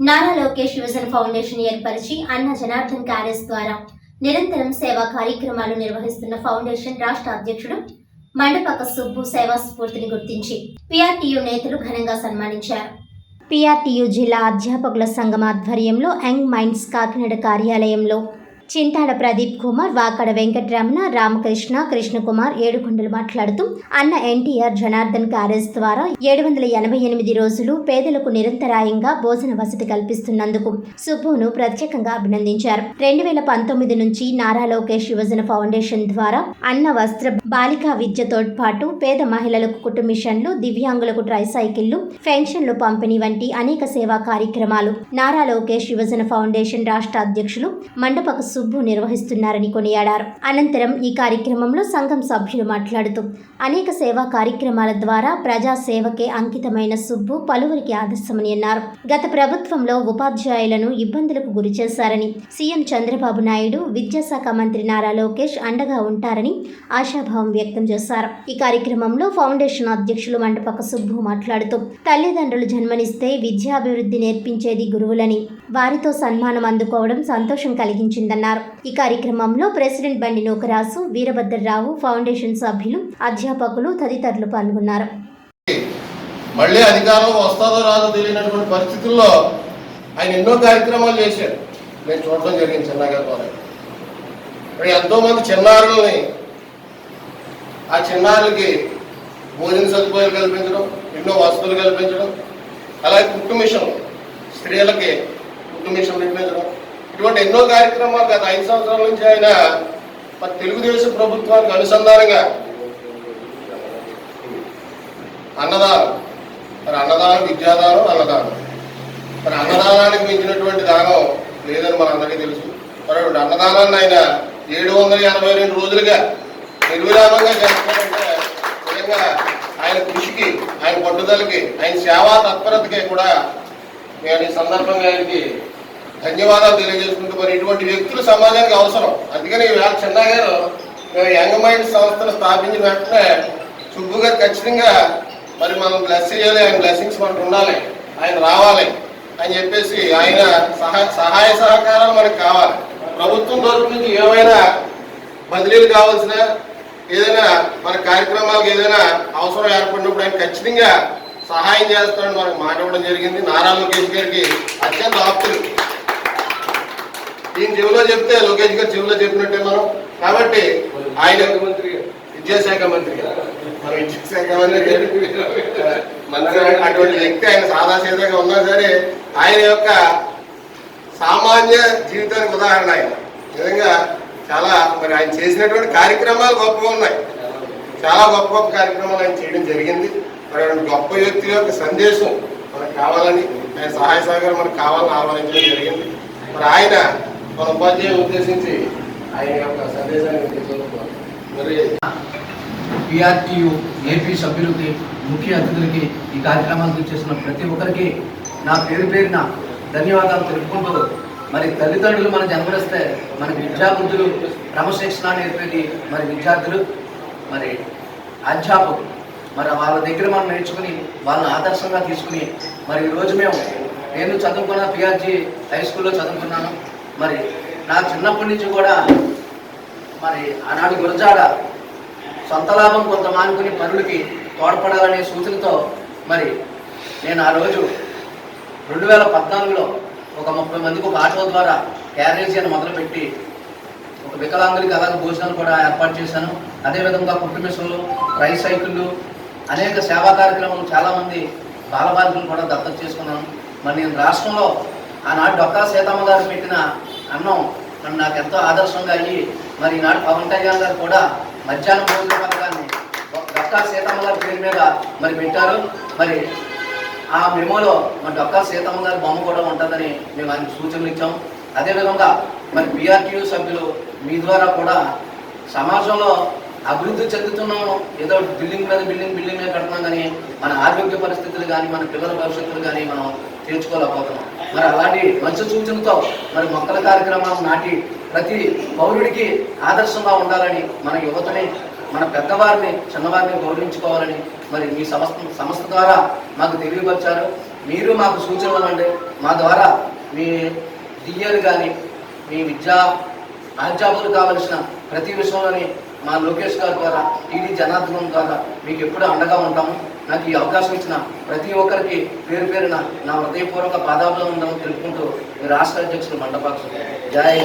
నారా లోకేష్ యువజన ఫౌండేషన్ ఏర్పరిచి అన్న జనార్దన్ క్యారెస్ ద్వారా నిరంతరం సేవా కార్యక్రమాలు నిర్వహిస్తున్న ఫౌండేషన్ రాష్ట్ర అధ్యక్షుడు మండపక సుబ్బు సేవా స్ఫూర్తిని గుర్తించి పిఆర్టీయు నేతలు ఘనంగా సన్మానించారు. పిఆర్టీయు జిల్లా అధ్యాపకుల సంఘం ఆధ్వర్యంలో యంగ్ మైండ్స్ కాకినాడ కార్యాలయంలో చింతాడ ప్రదీప్ కుమార్ వాకడ వెంకటరమణ రామకృష్ణ కృష్ణకుమార్ ఏడుకొండలు మాట్లాడుతూ అన్న ఎన్టీఆర్ జనార్దన్ క్యారేజ్ ద్వారా ఏడు వందల ఎనభై ఎనిమిది రోజులు పేదలకు నిరంతరాయంగా భోజన వసతి కల్పిస్తున్నందుకు సుబ్బును ప్రత్యేకంగా అభినందించారు. రెండు వేల పంతొమ్మిది నుంచి నారా లోకేష్ యువజన ఫౌండేషన్ ద్వారా అన్న వస్త్ర బాలికా విద్యతో పాటు పేద మహిళలకు కుటుంబిషన్లు దివ్యాంగులకు ట్రైసైకిళ్ళు పెన్షన్లు పంపిణీ వంటి అనేక సేవా కార్యక్రమాలు నారా లోకేష్ యువజన ఫౌండేషన్ రాష్ట్ర అధ్యక్షులు మండపక సుబ్బు నిర్వహిస్తున్నారని కొనియాడారు. అనంతరం ఈ కార్యక్రమంలో సంఘం సభ్యులు మాట్లాడుతూ అనేక సేవా కార్యక్రమాల ద్వారా ప్రజా సేవకే అంకితమైన సుబ్బు పలువురికి ఆదర్శమని అన్నారు. గత ప్రభుత్వంలో ఉపాధ్యాయులను ఇబ్బందులకు గురి చేశారని సీఎం చంద్రబాబు నాయుడు విద్యాశాఖ మంత్రి నారా లోకేష్ అండగా ఉంటారని ఆశాభావం వ్యక్తం చేశారు. ఈ కార్యక్రమంలో ఫౌండేషన్ అధ్యక్షులు మండపక సుబ్బు మాట్లాడుతూ తల్లిదండ్రులు జన్మనిస్తే విద్యాభివృద్ధి నేర్పించేది గురువులని వారితో సన్మానం అందుకోవడం సంతోషం కలిగించిందన్నారు. ఈ కార్యక్రమంలో ప్రెసిడెంట్ బండి నూకరాసు వీరభద్రరావు ఫౌండేషన్ సభ్యులు అధ్యాపకులు తదితరులు పాల్గొన్నారు. మళ్ళీ అధికారం వస్తాదో రాదో తెలియనటువంటి పరిస్థితుల్లో ఆయన ఎన్నో కార్యక్రమాలు చేశారు. నేను చూడడం జరిగింది చిన్నగారి ద్వారా ఎంతో మంది చిన్నారుల్ని ఆ చిన్నారులకి భోజన సదుపాయాలు కల్పించడం ఎన్నో వసతులు కల్పించడం అలాగే కుట్టు మిషన్ స్త్రీలకి కుట్టు మిషన్ నిర్మించడం ఇటువంటి ఎన్నో కార్యక్రమాలు గత ఐదు సంవత్సరాల నుంచి ఆయన మరి తెలుగుదేశం ప్రభుత్వానికి అనుసంధానంగా అన్నదానం. మరి అన్నదానం విద్యాదానం అన్నదానం. మరి అన్నదానానికి మించినటువంటి దానం లేదని మనందరికీ తెలుసు. మరి అన్నదానాన్ని ఆయన ఏడు వందల ఎనభై రెండు రోజులుగా నిర్విరామంగా చేస్తారంటే నిజంగా ఆయన కృషికి ఆయన పట్టుదలకి ఆయన సేవా తత్పరతకి కూడా నేను ఈ సందర్భంగా ఆయనకి ధన్యవాదాలు తెలియజేసుకుంటూ మరి ఇటువంటి వ్యక్తులు సమాజానికి అవసరం. అందుకని ఈవేళ చిన్న గారు యంగ్ మైండ్ సంస్థను స్థాపించిన వెంటనే సుబ్బు గారు ఖచ్చితంగా మరి మనం బ్లెస్ చేయాలి ఆయన బ్లెస్సింగ్స్ మనకు ఉండాలి ఆయన రావాలి అని చెప్పేసి ఆయన సహాయ సహాయ సహకారాలు మనకు కావాలి. ప్రభుత్వం తరపు నుంచి ఏమైనా బదిలీలు కావాల్సిన ఏదైనా మన కార్యక్రమాలకు ఏదైనా అవసరం ఏర్పడినప్పుడు ఆయన ఖచ్చితంగా సహాయం చేస్తాడని మనకు మాట ఇవ్వడం జరిగింది. నారా లోకేష్ గారికి అత్యంత ఆప్తులు. ఈయన చెవిలో చెప్తే లోకేష్ గారు చెవిలో చెప్పినట్టే మనం. కాబట్టి ఆయన విద్యాశాఖ మంత్రి. గారు మన విద్యాశాఖ మంత్రి మంత్రి అటువంటి వ్యక్తి ఆయన సాదాసీదాగా ఉన్నా సరే ఆయన యొక్క సామాన్య జీవితానికి ఉదాహరణ ఆయన. నిజంగా చాలా మరి ఆయన చేసినటువంటి కార్యక్రమాలు గొప్పగా ఉన్నాయి. చాలా గొప్ప గొప్ప కార్యక్రమాలు ఆయన చేయడం జరిగింది. మరి గొప్ప వ్యక్తి యొక్క సందేశం మనకు కావాలని ఆయన సహాయ సహకారం మనకు కావాలని ఆహ్వానించడం జరిగింది. మరి ఆయన మన ఉపాధ్యాయ ఉద్దేశించి ఆయన యొక్క సందేశాన్ని మరి పిఆర్టీయు ఏపీ సభ్యులకి ముఖ్య అతిథులకి ఈ కార్యక్రమానికి చేసిన ప్రతి ఒక్కరికి నా పేరు పేరున ధన్యవాదాలు తెలుపుకుంటూ మరి తల్లిదండ్రులు మన జన్మనిస్తే మన విద్యాబుద్ధులు క్రమశిక్షణ నేర్పేది మరి విద్యార్థులు మరి అధ్యాపకులు. మరి వాళ్ళ దగ్గర మనం నేర్చుకుని వాళ్ళని ఆదర్శంగా తీసుకుని మరి ఈరోజు మేము నేను చదువుకున్న పిఆర్జీ హై స్కూల్లో చదువుకున్నాను. మరి నా చిన్నప్పటి నుంచి కూడా మరి ఆనాడు గురజాడ సొంత లాభం కొంత మానుకుని పనులకి తోడ్పడాలనే సూచనతో మరి నేను ఆ రోజు రెండు వేల పద్నాలుగులో ఒక ముప్పై మందికి ఒక ఆటో ద్వారా క్యారేజీ అని మొదలుపెట్టి ఒక వికలాంగులకి అలాగే భోజనాలు కూడా ఏర్పాటు చేశాను. అదేవిధంగా కుటుంబేశ్వరులు రైస్ సైకిళ్ళు అనేక సేవా కార్యక్రమాలు చాలామంది బాలబాలికలు కూడా దత్తత చేసుకున్నాను. మరి నేను రాష్ట్రంలో ఆనాడు డొక్కా సీతమ్మ గారు పెట్టిన అన్నం. మరి నాకు ఎంతో ఆదర్శంగా అయ్యి మరి ఈనాడు పవన్ కళ్యాణ్ గారు కూడా మధ్యాహ్నం భోజన పథకాన్ని డొక్కా సీతమ్మ గారి పేరు మీద మరి పెట్టారు. మరి ఆ మెమోలో మన డాక్టర్ సీతమ్మ గారి బొమ్మ కూడా ఉంటుందని మేము ఆయన సూచనలు ఇచ్చాం. అదేవిధంగా మరి బీఆర్టీయూ సభ్యులు మీ ద్వారా కూడా సమాజంలో అభివృద్ధి చెందుతున్నాము. ఏదో బిల్డింగ్ మీద బిల్డింగ్ బిల్డింగ్ మీద కడుతున్నాం కానీ మన ఆరోగ్య పరిస్థితులు కానీ మన పిల్లల భవిష్యత్తులు కానీ మనం తీర్చుకోలేకపోతున్నాం మరి అలాంటి మంచి సూచనతో మరి మొక్కల కార్యక్రమాలు నాటి ప్రతి పౌరుడికి ఆదర్శంగా ఉండాలని మన యువతని మన పెద్దవారిని చిన్నవారిని గౌరవించుకోవాలని మరి మీ సంస్థ సంస్థ ద్వారా మాకు తెలియపరిచారు. మీరు మాకు సూచనలు అండి. మా ద్వారా మీ డిఏలు కానీ మీ విద్యా అధ్యాపకులు కావలసిన ప్రతి విషయంలోని మా లోకేష్ గారి ద్వారా టీడీ జనార్దనం ద్వారా మీకు ఎప్పుడూ అండగా ఉంటాము. నాకు ఈ అవకాశం ఇచ్చిన ప్రతి ఒక్కరికి పేరు పేరున నా హృదయపూర్వక పాదాభివందనం తెలుపుకుంటూ మీ రాష్ట్ర అధ్యక్షులు మండపాక్ష జై